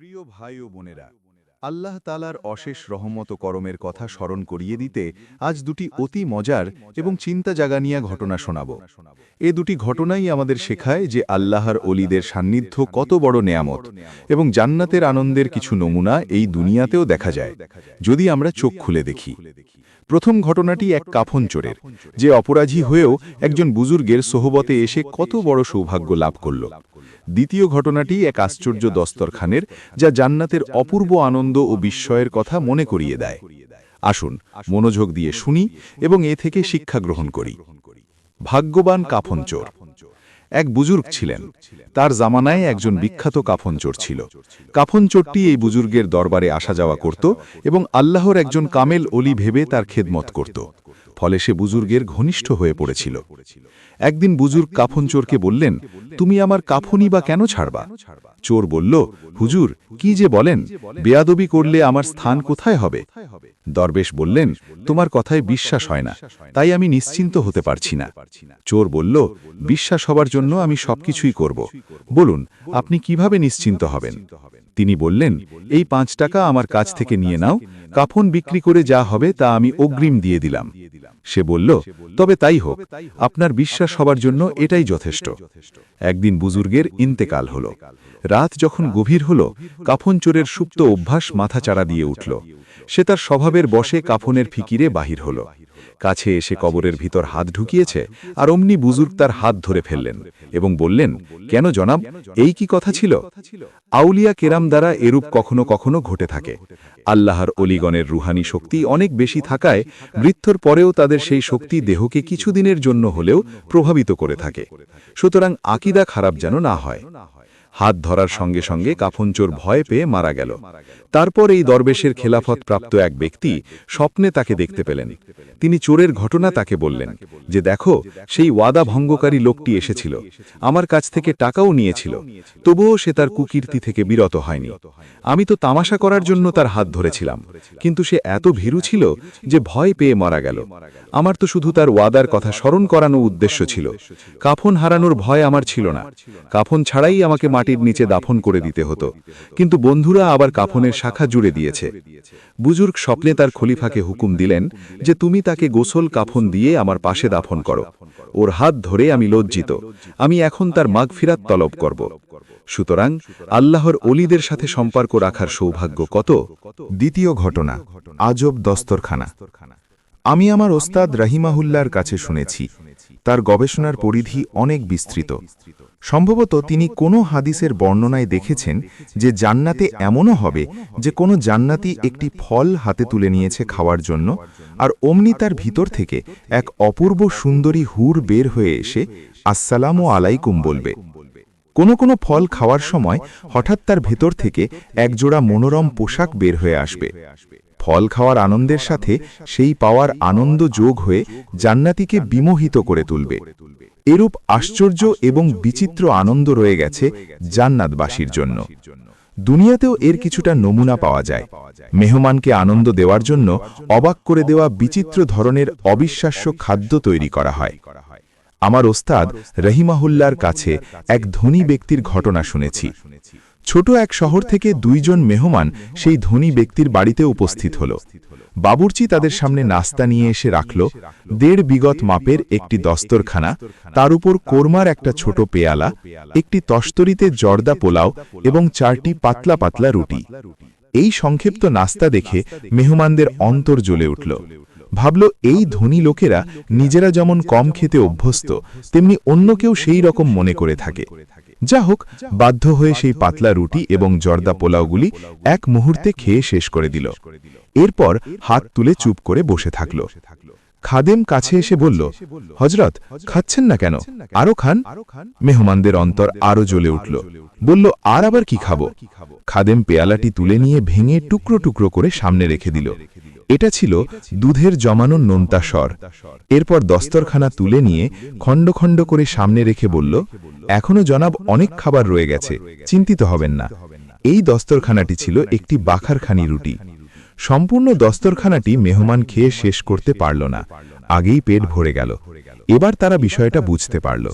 প্রিয় ভাই ও বোনেরা, আল্লাহ তালার অশেষ রহমত করমের কথা স্মরণ করিয়ে দিতে আজ দুটি অতি মজার এবং চিন্তা জাগানিয়া ঘটনা শোনাব। এ দুটি ঘটনাই আমাদের শেখায় যে আল্লাহর অলিদের সান্নিধ্য কত বড় নেয়ামত এবং জান্নাতের আনন্দের কিছু নমুনা এই দুনিয়াতেও দেখা যায়, যদি আমরা চোখ খুলে দেখি। প্রথম ঘটনাটি এক কাফন চোরের, যে অপরাধী হয়েও একজন বুজুর্গের সোহবতে এসে কত বড় সৌভাগ্য লাভ করল। দ্বিতীয় ঘটনাটি এক আশ্চর্য দস্তরখানের যা জান্নাতের অপূর্ব আনন্দ ও বিস্ময়ের কথা মনে করিয়ে দেয়। আসুন, মনোযোগ দিয়ে শুনি এবং এ থেকে শিক্ষা গ্রহণ করি। ভাগ্যবান কাফন চোর এক বুজুর্গ ছিলেন। তার জামানায় একজন বিখ্যাত কাফন চোর ছিল। কাফন চোরটি এই বুজুর্গের দরবারে আসা যাওয়া করত এবং আল্লাহর একজন কামেল অলি ভেবে তার খেদমত করত। ফলে সে বুজুর্গের ঘনিষ্ঠ হয়ে পড়েছিল। একদিন বুজুর্গ কাফন চোরকে বললেন, তুমি আমার কাফনই বা কেন ছাড়বা? চোর বলল, হুজুর, কি যে বলেন? বেয়াদবি করলে আমার স্থান কোথায় হবে? দরবেশ বললেন, তোমার কথায় বিশ্বাস হয় না, তাই আমি নিশ্চিন্ত হতে পারছি না। চোর বলল, বিশ্বাস হবার জন্য আমি সবকিছুই করব। বলুন, আপনি কীভাবে নিশ্চিন্ত হবেন? তিনি বললেন, এই পাঁচ টাকা আমার কাছ থেকে নিয়ে নাও, কাফন বিক্রি করে যা হবে তা আমি অগ্রিম দিয়ে দিলাম। সে বলল, তবে তাই হোক, আপনার বিশ্বাস হবার জন্য এটাই যথেষ্ট। একদিন বুজুর্গের ইন্তেকাল হল। রাত যখন গভীর হল, কাফন চোরের সুপ্ত অভ্যাস মাথা চাড়া দিয়ে উঠল। সে তার স্বভাবের বসে কাফনের ফিকিরে বাহির হল। কাছে এসে কবরের ভিতর হাত ঢুকিয়েছে আর অমনি বুজুর্গ তার হাত ধরে ফেললেন এবং বললেন, কেন জনাব? এই কি কথা ছিল? আউলিয়া কেরাম দ্বারা এরূপ কখনো কখনো ঘটে থাকে। আল্লাহর অলিগণের রুহানি শক্তি অনেক বেশি থাকায় মৃত্যুর পরেও তাদের সেই শক্তি দেহকে কিছুদিনের জন্য হলেও প্রভাবিত করে থাকে। সুতরাং আকিদা খারাপ যেন না হয়। হাত ধরার সঙ্গে সঙ্গে কাফনচোর ভয় পেয়ে মারা গেল। তারপর এই দরবেশের খেলাফত প্রাপ্ত এক ব্যক্তি স্বপ্নে তাকে দেখতে পেলেন। তিনি চোরের ঘটনা তাকে বললেন যে, দেখো, সেই ওয়াদা ভঙ্গকারী লোকটি এসেছিল। আমার কাছ থেকে টাকাও নিয়েছিল। তবুও সে তার কুকীর্তি থেকে বিরত হয়নি। আমি তো তামাশা করার জন্য তার হাত ধরেছিলাম। কিন্তু সে এত ভীরু ছিল যে ভয় পেয়ে মারা গেল। আমার তো শুধু তার ওয়াদার কথা স্মরণ করানো উদ্দেশ্য ছিল। কাফন হারানোর ভয় আমার ছিল না। কাফন ছাড়াই আমাকে মাটির নিচে দাফন করে দিতে হতো। কিন্তু বন্ধুরা আবার কাফনের শাখা জুড়ে দিয়েছে। বুজুর্গ স্বপ্নে তার খলিফাকে হুকুম দিলেন যে তুমি তাকে গোসল কাফন দিয়ে আমার পাশে দাফন করো। ওর হাত ধরে আমি লজ্জিত। আমি এখন তার মাগফিরাত তলব করব। সুতরাং আল্লাহর অলিদের সাথে সম্পর্ক রাখার সৌভাগ্য কত? দ্বিতীয় ঘটনা, আজব দস্তরখানা। আমি আমার ওস্তাদ রাহিমাহুল্লার কাছে শুনেছি তার গবেষণার পরিধি অনেক বিস্তৃত। সম্ভবত তিনি কোনো হাদিসের বর্ণনায় দেখেছেন যে জান্নাতে এমনও হবে যে কোনো জান্নাতি একটি ফল হাতে তুলে নিয়েছে খাওয়ার জন্য আর অমনি তার ভিতর থেকে এক অপূর্ব সুন্দরী হুর বের হয়ে এসে আসসালাম ও আলাইকুম বলবে। কোনো কোনো ফল খাওয়ার সময় হঠাৎ তার ভেতর থেকে একজোড়া মনোরম পোশাক বের হয়ে আসবে। ফল খাওয়ার আনন্দের সাথে সেই পাওয়ার আনন্দ যোগ হয়ে জান্নাতিকে বিমোহিত করে তুলবে। এরূপ আশ্চর্য এবং বিচিত্র আনন্দ রয়ে গেছে জান্নাতবাসীর জন্য। দুনিয়াতেও এর কিছুটা নমুনা পাওয়া যায়। মেহমানকে আনন্দ দেওয়ার জন্য অবাক করে দেওয়া বিচিত্র ধরনের অবিশ্বাস্য খাদ্য তৈরি করা হয়। আমার ওস্তাদ রহিমাহুল্লার কাছে এক ধনী ব্যক্তির ঘটনা শুনেছি। ছোট এক শহর থেকে দুইজন মেহমান সেই ধনী ব্যক্তির বাড়িতে উপস্থিত হল। বাবুর্চি তাদের সামনে নাস্তা নিয়ে এসে রাখল। দেড় বিগত মাপের একটি দস্তরখানা, তার উপর কোরমার একটা ছোট পেয়ালা, একটি তস্তরিতে জর্দা পোলাও এবং চারটি পাতলা পাতলা রুটি। এই সংক্ষিপ্ত নাস্তা দেখে মেহমানদের অন্তর জ্বলে উঠল। ভাবল, এই ধনী লোকেরা নিজেরা যেমন কম খেতে অভ্যস্ত, তেমনি অন্য কেউ সেই রকম মনে করে থাকে। যা হোক বাধ্য হয়ে সেই পাতলা রুটি এবং জর্দা পোলাওগুলি এক মুহূর্তে খেয়ে শেষ করে দিল। এরপর হাত তুলে চুপ করে বসে থাকল। খাদেম কাছে এসে বলল হজরত খাচ্ছেন না কেন? আরও খান? মেহমানদের অন্তর আরও জ্বলে উঠল। বলল আর আবার কি খাব? খাদেম পেয়ালাটি তুলে নিয়ে ভেঙে টুকরো টুকরো করে সামনে রেখে দিল। এটা ছিল দুধের জমানো নোনতা স্বর। এরপর দস্তরখানা তুলে নিয়ে খণ্ড খণ্ড করে সামনে রেখে বলল, এখনও জনাব অনেক খাবার রয়ে গেছে, চিন্তিত হবেন না। এই দস্তরখানাটি ছিল একটি বাখারখানি রুটি। সম্পূর্ণ দস্তরখানাটি মেহমান খেয়ে শেষ করতে পারল না। আগেই পেট ভরে গেল। এবার তারা বিষয়টা বুঝতে পারল।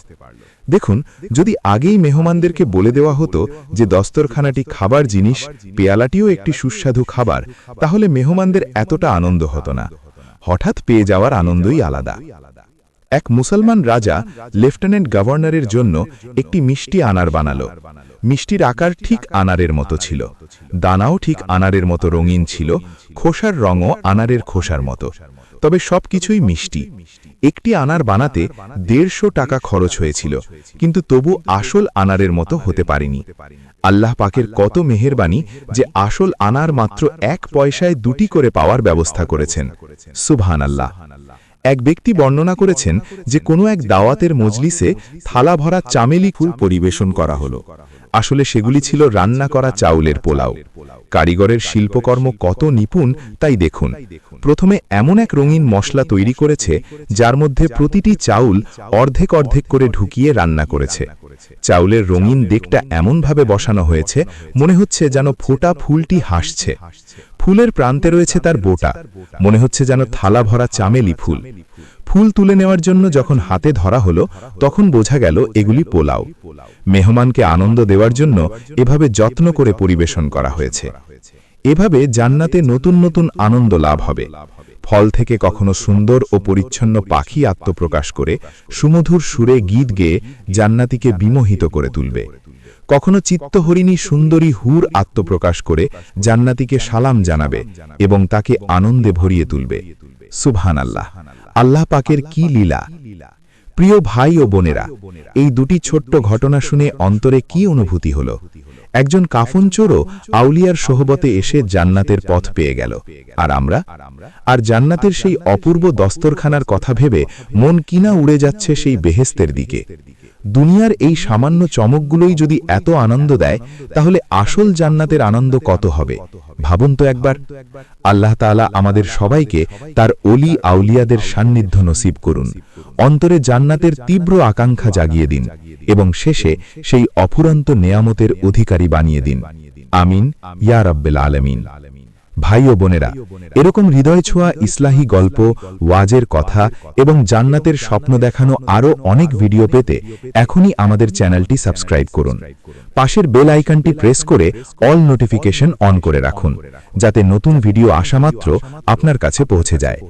দেখুন, যদি আগেই মেহমানদেরকে বলে দেওয়া হতো যে দস্তরখানাটি খাবার জিনিস, পেয়ালাটিও একটি সুস্বাদু খাবার, তাহলে মেহমানদের এতটা আনন্দ হতো না। হঠাৎ পেয়ে যাওয়ার আনন্দই আলাদা। এক মুসলমান রাজা লেফটেন্যান্ট গভর্নরের জন্য একটি মিষ্টি আনার বানালো। মিষ্টির আকার ঠিক আনারের মতো ছিল। দানাও ঠিক আনারের মতো রঙিন ছিল। খোসার রঙও আনারের খোসার মতো। তবে সবকিছুই মিষ্টি। একটি আনার বানাতে দেড়শো টাকা খরচ হয়েছিল, কিন্তু তবু আসল আনারের মতো হতে পারেনি। আল্লাহ পাকের কত মেহেরবানি যে আসল আনার মাত্র এক পয়সায় দুটি করে পাওয়ার ব্যবস্থা করেছেন। সুবহান আল্লাহ এক ব্যক্তি বর্ণনা করেছেন যে কোনো এক দাওয়াতের মজলিসে থালা ভরা চামেলি ফুল পরিবেশন করা হলো। আসলে সেগুলি ছিল রান্না করা চাউলের পোলাও। কারিগরের শিল্পকর্ম কত নিপুণ তাই দেখুন। প্রথমে এমন এক রঙিন মশলা তৈরি করেছে যার মধ্যে প্রতিটি চাউল অর্ধেক অর্ধেক করে ঢুকিয়ে রান্না করেছে। চাউলের রঙিন দিকটা এমনভাবে বসানো হয়েছে মনে হচ্ছে যেন ফোটা ফুলটি হাসছে। ফুলের প্রান্তে রয়েছে তার বোটা। মনে হচ্ছে যেন থালা ভরা চামেলি ফুল। ফুল তুলে নেওয়ার জন্য যখন হাতে ধরা হলো তখন বোঝা গেল এগুলি পোলাও। মেহমানকে আনন্দ দেওয়ার জন্য এভাবে যত্ন করে পরিবেশন করা হয়েছে। এভাবে জান্নাতে নতুন নতুন আনন্দ লাভ হবে। ফল থেকে কখনো সুন্দর ও পরিচ্ছন্ন পাখি আত্মপ্রকাশ করে সুমধুর সুরে গীত গেয়ে জান্নাতিকে বিমোহিত করে তুলবে। কখনো চিত্তহরিণী সুন্দরী হুর আত্মপ্রকাশ করে জান্নাতিকে সালাম জানাবে এবং তাকে আনন্দে ভরিয়ে তুলবে। সুবহান আল্লাহ আল্লাহ পাকের কি লীলা? প্রিয় ভাই ও বোনেরা, এই দুটি ছোট্ট ঘটনা শুনে অন্তরে কি অনুভূতি হল? একজন কাফন চোরও আউলিয়ার সোহবতে এসে জান্নাতের পথ পেয়ে গেল। আর আমরা? আর জান্নাতের সেই অপূর্ব দস্তরখানার কথা ভেবে মন কিনা উড়ে যাচ্ছে সেই বেহেস্তের দিকে। দুনিয়ার এই সামান্য চমকগুলোই যদি এত আনন্দ দেয়, তাহলে আসল জান্নাতের আনন্দ কত হবে? ভাবুন তো একবার। আল্লাহ তাআলা আমাদের সবাইকে তার অলি আউলিয়াদের সান্নিধ্য নসিব করুন। অন্তরে জান্নাতের তীব্র আকাঙ্ক্ষা জাগিয়ে দিন। এবং শেষে সেই অফুরন্ত নেয়ামতের অধিকারী বানিয়ে দিন। আমিন ইয়া আলমিন আলামিন। ভাই ও বোনেরা এরকম হৃদয় ছোঁয়া ইসলাহী গল্প ওয়াজের কথা এবং জান্নাতের স্বপ্ন দেখানো আরও অনেক ভিডিও পেতে এখনই আমাদের চ্যানেলটি সাবস্ক্রাইব করুন। পাশের বেল আইকনটি প্রেস করে অল নোটিফিকেশন অন করে রাখুন যাতে নতুন ভিডিও আসা মাত্র আপনার কাছে পৌঁছে যায়।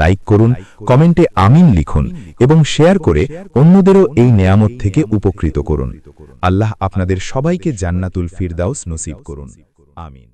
লাইক করুন কমেন্টে আমিন লিখুন এবং শেয়ার করে অন্যদেরও এই নেয়ামত থেকে উপকৃত করুন। আল্লাহ আপনাদের সবাইকে জান্নাতুল ফিরদাউস নসিব করুন। আমিন।